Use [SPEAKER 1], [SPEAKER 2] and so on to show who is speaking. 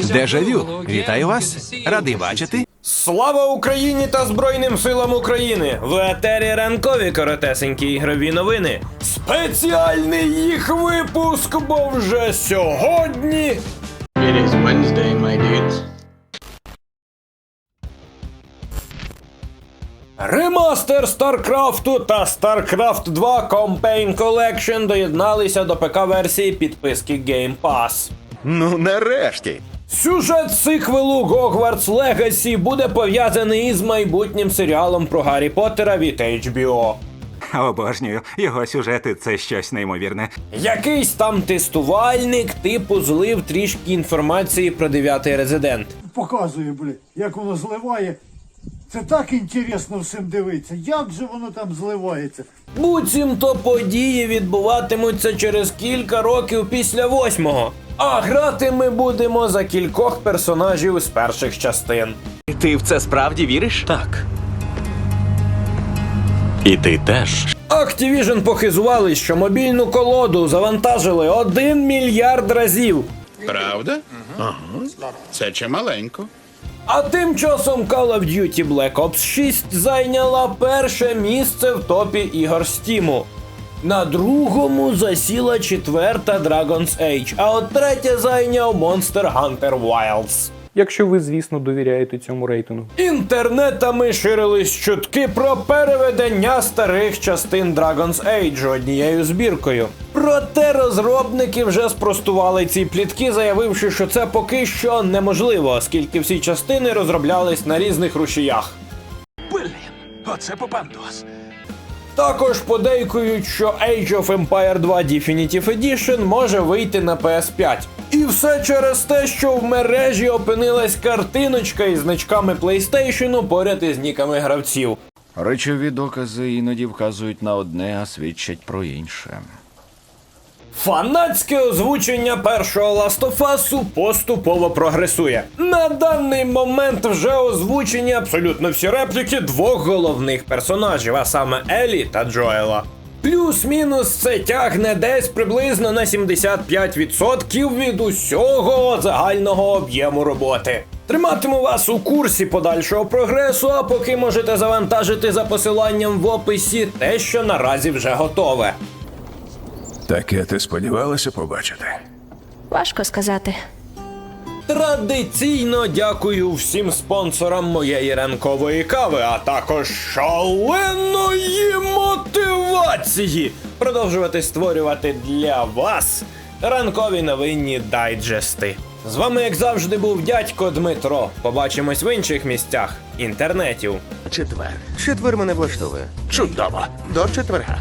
[SPEAKER 1] Дежавю, вітаю вас. Радий бачити.
[SPEAKER 2] Слава Україні та Збройним силам України! В етері ранкові коротесенькі ігрові новини. Спеціальний їх випуск, бо вже сьогодні.
[SPEAKER 3] It is Wednesday, my dudes.
[SPEAKER 2] Ремастер Старкрафту та StarCraft 2 Campaign Collection доєдналися до ПК-версії підписки Game Pass.
[SPEAKER 4] Ну, нарешті.
[SPEAKER 2] Сюжет сиквелу Hogwarts Legacy буде пов'язаний із майбутнім серіалом про Гаррі Поттера від HBO.
[SPEAKER 5] Обожнюю. Його сюжети це щось неймовірне.
[SPEAKER 2] Якийсь там тестувальник типу злив трішки інформації про дев'ятий резидент.
[SPEAKER 6] показує, блядь, як воно зливає. Це так інтересно всім дивитися. Як же воно там зливається?
[SPEAKER 2] Буцімто події відбуватимуться через кілька років після восьмого. А грати ми будемо за кількох персонажів з перших частин.
[SPEAKER 1] Ти в це справді віриш?
[SPEAKER 7] Так. І ти теж.
[SPEAKER 2] Activision похизували, що мобільну колоду завантажили один мільярд разів.
[SPEAKER 8] Правда? Ага. Це чималенько.
[SPEAKER 2] А тим часом Call of Duty Black Ops 6 зайняла перше місце в топі ігор Стіму. На другому засіла четверта Dragon's Age, а от третє зайняв Monster Hunter Wilds.
[SPEAKER 9] Якщо ви, звісно, довіряєте цьому рейтингу.
[SPEAKER 2] Інтернетами ширились чутки про переведення старих частин Dragon's Age однією збіркою. Проте розробники вже спростували ці плітки, заявивши, що це поки що неможливо, оскільки всі частини розроблялись на різних рушіях.
[SPEAKER 7] Блін, оце попандос.
[SPEAKER 2] Також подейкують, що Age of Empire 2 Definitive Edition може вийти на PS5. І все через те, що в мережі опинилась картиночка із значками PlayStation поряд із ніками гравців.
[SPEAKER 4] Речові докази іноді вказують на одне, а свідчать про інше.
[SPEAKER 2] Фанатське озвучення першого Us поступово прогресує. На даний момент вже озвучені абсолютно всі репліки двох головних персонажів, а саме Елі та Джоела. Плюс-мінус це тягне десь приблизно на 75% від усього загального об'єму роботи. Триматиму вас у курсі подальшого прогресу, а поки можете завантажити за посиланням в описі те, що наразі вже готове.
[SPEAKER 10] Таке ти сподівалася побачити?
[SPEAKER 11] Важко сказати.
[SPEAKER 2] Традиційно дякую всім спонсорам моєї ранкової кави, а також шаленої мотивації продовжувати створювати для вас ранкові новинні дайджести. З вами, як завжди, був дядько Дмитро. Побачимось в інших місцях інтернетів.
[SPEAKER 3] Четвер. Четвер мене влаштовує. Чудово. До четверга.